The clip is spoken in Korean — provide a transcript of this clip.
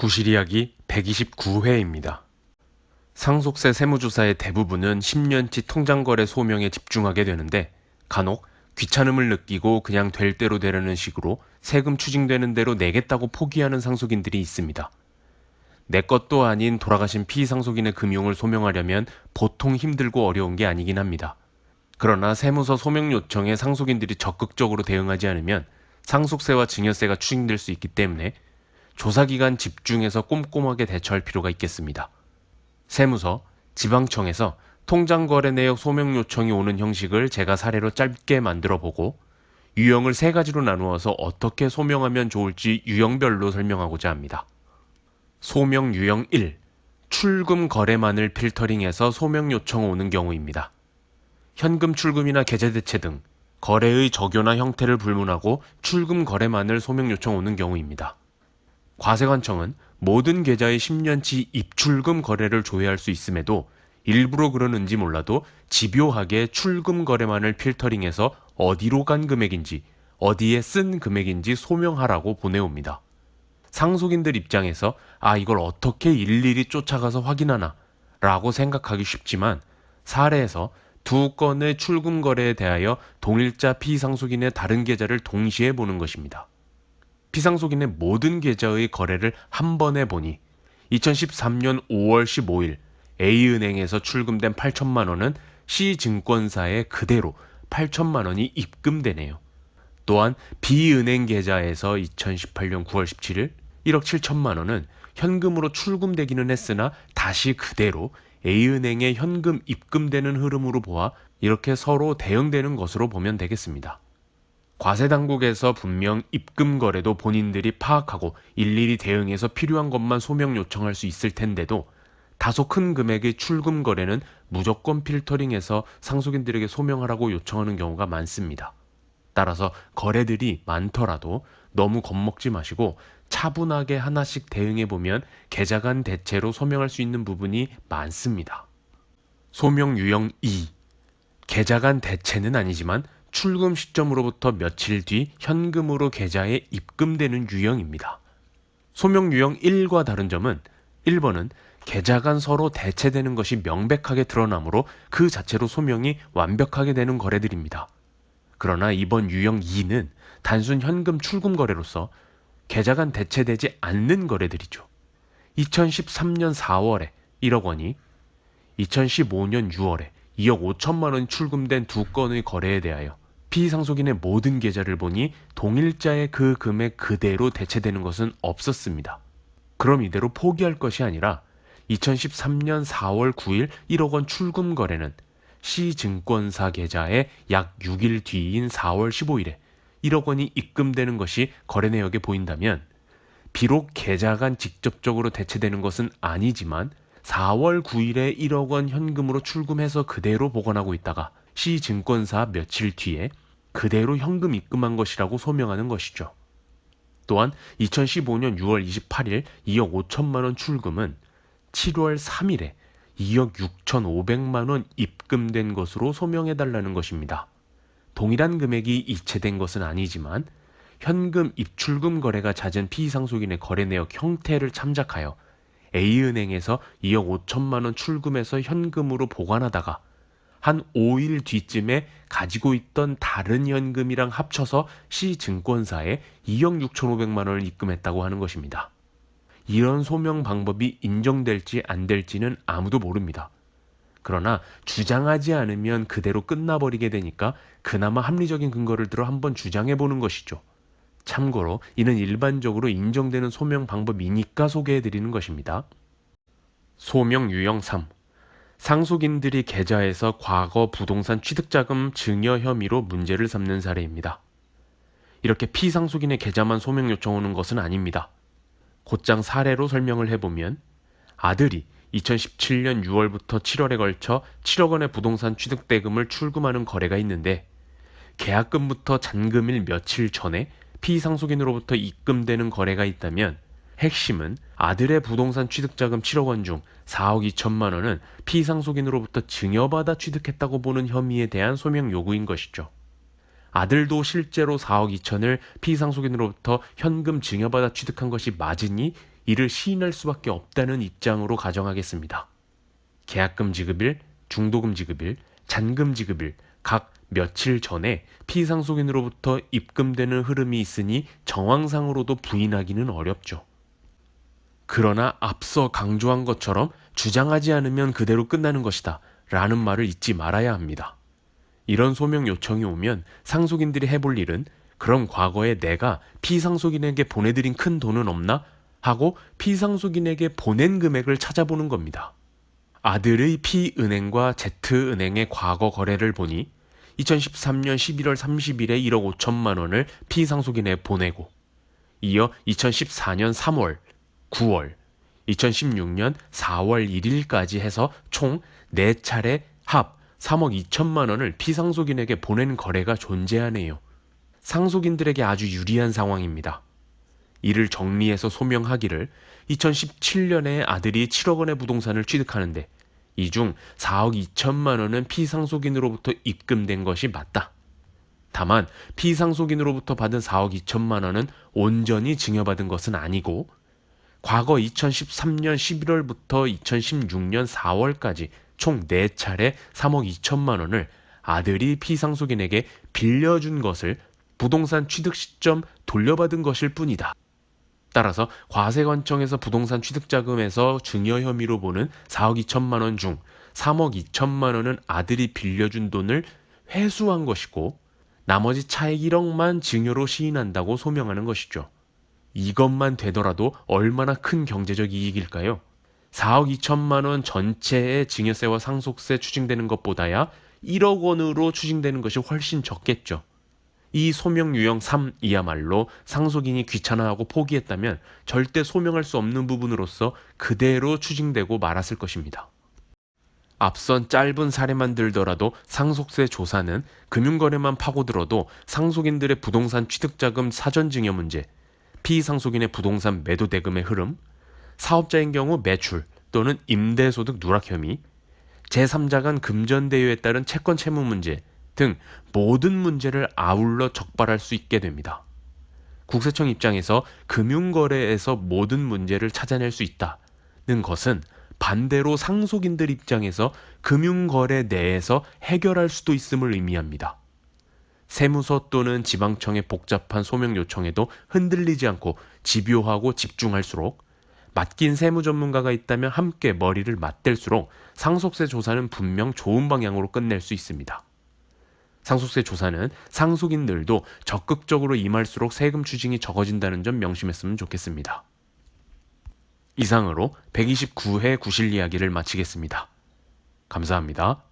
구실 이야기 129회입니다. 상속세 세무조사의 대부분은 10년치 통장거래 소명에 집중하게 되는데 간혹 귀찮음을 느끼고 그냥 될 대로 되려는 식으로 세금 추징되는 대로 내겠다고 포기하는 상속인들이 있습니다. 내 것도 아닌 돌아가신 피상속인의 금융을 소명하려면 보통 힘들고 어려운 게 아니긴 합니다. 그러나 세무서 소명 요청에 상속인들이 적극적으로 대응하지 않으면 상속세와 증여세가 추징될 수 있기 때문에 조사기간 집중해서 꼼꼼하게 대처할 필요가 있겠습니다. 세무서, 지방청에서 통장거래 내역 소명 요청이 오는 형식을 제가 사례로 짧게 만들어 보고 유형을 세 가지로 나누어서 어떻게 소명하면 좋을지 유형별로 설명하고자 합니다. 소명 유형 1. 출금 거래만을 필터링해서 소명 요청 오는 경우입니다. 현금 출금이나 계좌 대체 등 거래의 적요나 형태를 불문하고 출금 거래만을 소명 요청 오는 경우입니다. 과세관청은 모든 계좌의 10년치 입출금 거래를 조회할 수 있음에도 일부러 그러는지 몰라도 집요하게 출금 거래만을 필터링해서 어디로 간 금액인지 어디에 쓴 금액인지 소명하라고 보내옵니다. 상속인들 입장에서 아 이걸 어떻게 일일이 쫓아가서 확인하나 라고 생각하기 쉽지만 사례에서 두 건의 출금 거래에 대하여 동일자 피상속인의 다른 계좌를 동시에 보는 것입니다. 피상속인의 모든 계좌의 거래를 한 번에 보니 2013년 5월 15일 A은행에서 출금된 8천만 원은 C증권사에 그대로 8천만 원이 입금되네요. 또한 B은행 계좌에서 2018년 9월 17일 1억 7천만 원은 현금으로 출금되기는 했으나 다시 그대로 A은행에 현금 입금되는 흐름으로 보아 이렇게 서로 대응되는 것으로 보면 되겠습니다. 과세 당국에서 분명 입금 거래도 본인들이 파악하고 일일이 대응해서 필요한 것만 소명 요청할 수 있을 텐데도 다소 큰 금액의 출금 거래는 무조건 필터링해서 상속인들에게 소명하라고 요청하는 경우가 많습니다. 따라서 거래들이 많더라도 너무 겁먹지 마시고 차분하게 하나씩 대응해 보면 계좌 간 대체로 소명할 수 있는 부분이 많습니다. 소명 유형 2. 계좌 간 대체는 아니지만 출금 시점으로부터 며칠 뒤 현금으로 계좌에 입금되는 유형입니다. 소명 유형 1과 다른 점은 1번은 계좌 간 서로 대체되는 것이 명백하게 드러나므로 그 자체로 소명이 완벽하게 되는 거래들입니다. 그러나 이번 유형 2는 단순 현금 출금 거래로서 계좌 간 대체되지 않는 거래들이죠. 2013년 4월에 1억 원이 2015년 6월에 2억 5천만 원 출금된 두 건의 거래에 대하여 피상속인의 모든 계좌를 보니 동일자의 그 금액 그대로 대체되는 것은 없었습니다. 그럼 이대로 포기할 것이 아니라 2013년 4월 9일 1억 원 출금 거래는 C증권사 계좌에 약 6일 뒤인 4월 15일에 1억 원이 입금되는 것이 거래 내역에 보인다면 비록 계좌 간 직접적으로 대체되는 것은 아니지만 4월 9일에 1억 원 현금으로 출금해서 그대로 보관하고 있다가 C증권사 며칠 뒤에 그대로 현금 입금한 것이라고 소명하는 것이죠. 또한 2015년 6월 28일 2억 5천만 원 출금은 7월 3일에 2억 6천5백만 원 입금된 것으로 소명해 달라는 것입니다. 동일한 금액이 이체된 것은 아니지만 현금 입출금 거래가 잦은 피상속인의 거래 내역 형태를 참작하여 A은행에서 2억 5천만 원 출금해서 현금으로 보관하다가 한 5일 뒤쯤에 가지고 있던 다른 현금이랑 합쳐서 C증권사에 2억 6천5백만 원을 입금했다고 하는 것입니다. 이런 소명 방법이 인정될지 안 될지는 아무도 모릅니다. 그러나 주장하지 않으면 그대로 끝나버리게 되니까 그나마 합리적인 근거를 들어 한번 주장해 보는 것이죠. 참고로 이는 일반적으로 인정되는 소명 방법이니까 소개해 드리는 것입니다. 소명 유형 3. 상속인들이 계좌에서 과거 부동산 취득자금 증여 혐의로 문제를 삼는 사례입니다. 이렇게 피상속인의 계좌만 소명 요청 오는 것은 아닙니다. 곧장 사례로 설명을 해보면 아들이 2017년 6월부터 7월에 걸쳐 7억 원의 부동산 취득대금을 출금하는 거래가 있는데 계약금부터 잔금일 며칠 전에 피상속인으로부터 입금되는 거래가 있다면 핵심은 아들의 부동산 취득자금 7억 원 중 4억 2천만 원은 피상속인으로부터 증여받아 취득했다고 보는 혐의에 대한 소명 요구인 것이죠. 아들도 실제로 4억 2천을 피상속인으로부터 현금 증여받아 취득한 것이 맞으니 이를 시인할 수밖에 없다는 입장으로 가정하겠습니다. 계약금 지급일, 중도금 지급일, 잔금 지급일 각 며칠 전에 피상속인으로부터 입금되는 흐름이 있으니 정황상으로도 부인하기는 어렵죠. 그러나 앞서 강조한 것처럼 주장하지 않으면 그대로 끝나는 것이다. 라는 말을 잊지 말아야 합니다. 이런 소명 요청이 오면 상속인들이 해볼 일은 그럼 과거에 내가 피상속인에게 보내드린 큰 돈은 없나? 하고 피상속인에게 보낸 금액을 찾아보는 겁니다. 아들의 P은행과 Z은행의 과거 거래를 보니 2013년 11월 30일에 1억 5천만 원을 피상속인에 보내고 이어 2014년 3월, 9월, 2016년 4월 1일까지 해서 총 4차례 합 3억 2천만 원을 피상속인에게 보낸 거래가 존재하네요. 상속인들에게 아주 유리한 상황입니다. 이를 정리해서 소명하기를 2017년에 아들이 7억 원의 부동산을 취득하는데 이 중 4억 2천만 원은 피상속인으로부터 입금된 것이 맞다. 다만 피상속인으로부터 받은 4억 2천만 원은 온전히 증여받은 것은 아니고 과거 2013년 11월부터 2016년 4월까지 총 4차례 3억 2천만 원을 아들이 피상속인에게 빌려준 것을 부동산 취득 시점 돌려받은 것일 뿐이다. 따라서 과세관청에서 부동산 취득자금에서 증여 혐의로 보는 4억 2천만 원 중 3억 2천만 원은 아들이 빌려준 돈을 회수한 것이고 나머지 차액 1억만 증여로 시인한다고 소명하는 것이죠. 이것만 되더라도 얼마나 큰 경제적 이익일까요? 4억 2천만 원 전체의 증여세와 상속세 추징되는 것보다야 1억 원으로 추징되는 것이 훨씬 적겠죠. 이 소명 유형 3이야말로 상속인이 귀찮아하고 포기했다면 절대 소명할 수 없는 부분으로서 그대로 추징되고 말았을 것입니다. 앞선 짧은 사례만 들더라도 상속세 조사는 금융거래만 파고들어도 상속인들의 부동산 취득자금 사전증여 문제, 피상속인의 부동산 매도 대금의 흐름, 사업자인 경우 매출 또는 임대소득 누락 혐의, 제3자 간 금전대여에 따른 채권 채무 문제 등 모든 문제를 아울러 적발할 수 있게 됩니다. 국세청 입장에서 금융거래에서 모든 문제를 찾아낼 수 있다는 것은 반대로 상속인들 입장에서 금융거래 내에서 해결할 수도 있음을 의미합니다. 세무서 또는 지방청의 복잡한 소명 요청에도 흔들리지 않고 집요하고 집중할수록 맡긴 세무 전문가가 있다면 함께 머리를 맞댈수록 상속세 조사는 분명 좋은 방향으로 끝낼 수 있습니다. 상속세 조사는 상속인들도 적극적으로 임할수록 세금 추징이 적어진다는 점 명심했으면 좋겠습니다. 이상으로 129회 구실 이야기를 마치겠습니다. 감사합니다.